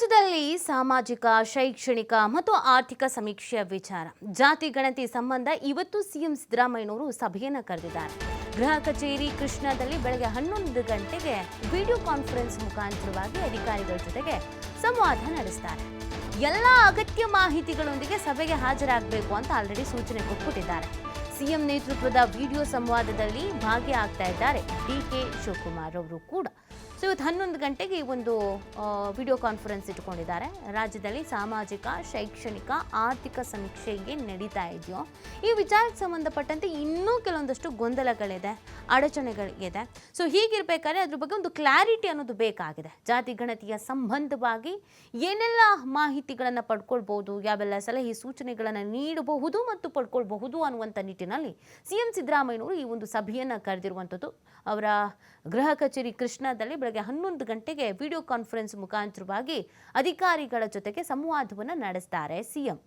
ರಾಜ್ಯದಲ್ಲಿ ಸಾಮಾಜಿಕ, ಶೈಕ್ಷಣಿಕ ಮತ್ತು ಆರ್ಥಿಕ ಸಮೀಕ್ಷೆಯ ವಿಚಾರ. ಜಾತಿ, ಗಣತಿ ಸಂಬಂಧ ಇವತ್ತು ಸಿಎಂ ಸಿದ್ದರಾಮಯ್ಯನವರು ಸಭೆಯನ್ನು ಕರೆದಿದ್ದಾರೆ. ಗೃಹ ಕಚೇರಿ ಕೃಷ್ಣಾದಲ್ಲಿ ಬೆಳಗ್ಗೆ ಹನ್ನೊಂದು ಗಂಟೆಗೆ ವಿಡಿಯೋ ಕಾನ್ಫರೆನ್ಸ್ ಮುಖಾಂತರವಾಗಿ ಅಧಿಕಾರಿಗಳ ಜೊತೆಗೆ ಸಂವಾದ ನಡೆಸ್ತಾರೆ. ಎಲ್ಲ ಅಗತ್ಯ ಮಾಹಿತಿಗಳೊಂದಿಗೆ ಸಭೆಗೆ ಹಾಜರಾಗಬೇಕು ಅಂತ ಆಲ್ರೆಡಿ ಸೂಚನೆ ಕೊಟ್ಬಿಟ್ಟಿದ್ದಾರೆ. ಸಿಎಂ ನೇತೃತ್ವದ ವಿಡಿಯೋ ಸಂವಾದದಲ್ಲಿ ಭಾಗಿಯಾಗ್ತಾ ಇದ್ದಾರೆ ಡಿ ಕೆ ಶಿವಕುಮಾರ್ ಅವರು ಕೂಡ. ಸೊ ಇವತ್ತು ಹನ್ನೊಂದು ಗಂಟೆಗೆ ಈ ಒಂದು ವಿಡಿಯೋ ಕಾನ್ಫರೆನ್ಸ್ ಇಟ್ಕೊಂಡಿದ್ದಾರೆ. ರಾಜ್ಯದಲ್ಲಿ ಸಾಮಾಜಿಕ, ಶೈಕ್ಷಣಿಕ, ಆರ್ಥಿಕ ಸಮೀಕ್ಷೆ ಏನು ನಡೀತಾ ಇದೆಯೋ, ಈ ವಿಚಾರಕ್ಕೆ ಸಂಬಂಧಪಟ್ಟಂತೆ ಇನ್ನೂ ಕೆಲವೊಂದಷ್ಟು ಗೊಂದಲಗಳಿದೆ ಅಡಚಣೆಗಳಿದೆ ಸೊ ಹೀಗಿರಬೇಕಾದ್ರೆ ಅದ್ರ ಬಗ್ಗೆ ಒಂದು ಕ್ಲಾರಿಟಿ ಅನ್ನೋದು ಬೇಕಾಗಿದೆ. ಜಾತಿ, ಗಣತಿಯ ಸಂಬಂಧವಾಗಿ ಏನೆಲ್ಲ ಮಾಹಿತಿಗಳನ್ನು ಪಡ್ಕೊಳ್ಬೋದು ಯಾವೆಲ್ಲ ಸಲಹೆ ಸೂಚನೆಗಳನ್ನು ನೀಡಬಹುದು ಮತ್ತು ಪಡ್ಕೊಳ್ಬಹುದು ಅನ್ನುವಂಥ ನಿಟ್ಟಿನಲ್ಲಿ ಸಿ ಎಂ ಸಿದ್ದರಾಮಯ್ಯನವರು ಈ ಒಂದು ಸಭೆಯನ್ನು ಕರೆದಿರುವಂಥದ್ದು. ಅವರ ಗೃಹ ಕಚೇರಿ ಕೃಷ್ಣದಲ್ಲಿ ಬೆಳಗ್ಗೆ ಹನ್ನೊಂದು ಗಂಟೆಗೆ ವಿಡಿಯೋ ಕಾನ್ಫರೆನ್ಸ್ ಮುಖಾಂತರವಾಗಿ ಅಧಿಕಾರಿಗಳ ಜೊತೆಗೆ ಸಂವಾದವನ್ನು ನಡೆಸ್ತಾರೆ ಸಿಎಂ.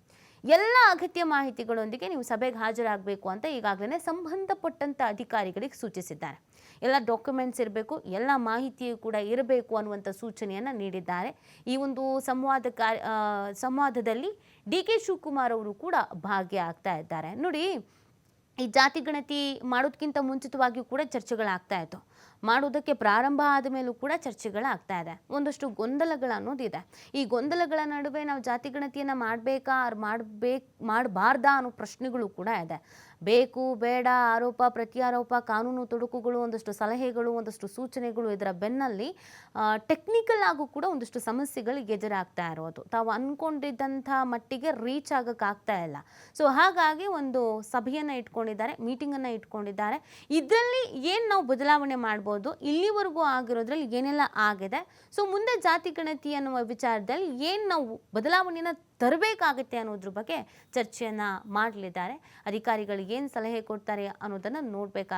ಎಲ್ಲ ಅಗತ್ಯ ಮಾಹಿತಿಗಳೊಂದಿಗೆ ನೀವು ಸಭೆಗೆ ಹಾಜರಾಗಬೇಕು ಅಂತ ಈಗಾಗಲೇ ಸಂಬಂಧಪಟ್ಟಂಥ ಅಧಿಕಾರಿಗಳಿಗೆ ಸೂಚಿಸಿದ್ದಾರೆ. ಎಲ್ಲ ಡಾಕ್ಯುಮೆಂಟ್ಸ್ ಇರಬೇಕು, ಎಲ್ಲ ಮಾಹಿತಿಯು ಕೂಡ ಇರಬೇಕು ಅನ್ನುವಂಥ ಸೂಚನೆಯನ್ನು ನೀಡಿದ್ದಾರೆ. ಈ ಒಂದು ಸಂವಾದ ಸಂವಾದದಲ್ಲಿ ಡಿ ಕೆ ಶಿವಕುಮಾರ್ ಅವರು ಕೂಡ ಭಾಗಿಯಾಗ್ತಾ ಇದ್ದಾರೆ. ನೋಡಿ, ಈ ಜಾತಿ ಗಣತಿ ಮಾಡೋದಕ್ಕಿಂತ ಮುಂಚಿತವಾಗಿಯೂ ಕೂಡ ಚರ್ಚೆಗಳಾಗ್ತಾ ಇತ್ತು ಮಾಡೋದಕ್ಕೆ ಪ್ರಾರಂಭ ಆದ ಮೇಲೂ ಕೂಡ ಚರ್ಚೆಗಳಾಗ್ತಾ ಇದೆ. ಒಂದಷ್ಟು ಗೊಂದಲಗಳು ಅನ್ನೋದಿದೆ ಈ ಗೊಂದಲಗಳ ನಡುವೆ ನಾವು ಜಾತಿ ಗಣತಿಯನ್ನು ಮಾಡಬೇಕಾ ಅವ್ರು ಮಾಡಬೇಕು ಮಾಡಬಾರ್ದಾ ಅನ್ನೋ ಪ್ರಶ್ನೆಗಳು ಕೂಡ ಇದೆ. ಬೇಕು, ಬೇಡ, ಆರೋಪ, ಪ್ರತ್ಯಾರೋಪ, ಕಾನೂನು ತೊಡಕುಗಳು, ಒಂದಷ್ಟು ಸಲಹೆಗಳು, ಒಂದಷ್ಟು ಸೂಚನೆಗಳು ಇದರ ಬೆನ್ನಲ್ಲಿ ಟೆಕ್ನಿಕಲ್ ಆಗೂ ಕೂಡ ಒಂದಷ್ಟು ಸಮಸ್ಯೆಗಳು ಎದುರಾಗ್ತಾ ಇರೋದು. ತಾವು ಅಂದ್ಕೊಂಡಿದ್ದಂಥ ಮಟ್ಟಿಗೆ ರೀಚ್ ಆಗೋಕ್ಕಾಗ್ತಾ ಇಲ್ಲ. ಸೊ ಹಾಗಾಗಿ ಒಂದು ಸಭೆಯನ್ನು ಇಟ್ಕೊಂಡಿದ್ದಾರೆ ಮೀಟಿಂಗನ್ನು ಇಟ್ಕೊಂಡಿದ್ದಾರೆ. ಇದರಲ್ಲಿ ಏನು ನಾವು ಬದಲಾವಣೆ ಮಾಡ್ಬೋದು. ಇಲ್ಲಿವರೆಗೂ ಆಗಿರೋದ್ರಲ್ಲಿ ಏನೆಲ್ಲ ಆಗಿದೆ? ಸೊ ಮುಂದೆ ಜಾತಿ ಗಣತಿ ಅನ್ನುವ ವಿಚಾರದಲ್ಲಿ ಏನು ನಾವು ಬದಲಾವಣೆಯನ್ನು ತರಬೇಕಾಗತ್ತೆ ಅನ್ನೋದ್ರ ಬಗ್ಗೆ ಚರ್ಚೆಯನ್ನು ಮಾಡಲಿದ್ದಾರೆ. ಅಧಿಕಾರಿಗಳು ಏನು ಸಲಹೆ ಕೊಡ್ತಾರೆ ಅನ್ನೋದನ್ನು ನೋಡಬೇಕಾಗುತ್ತೆ.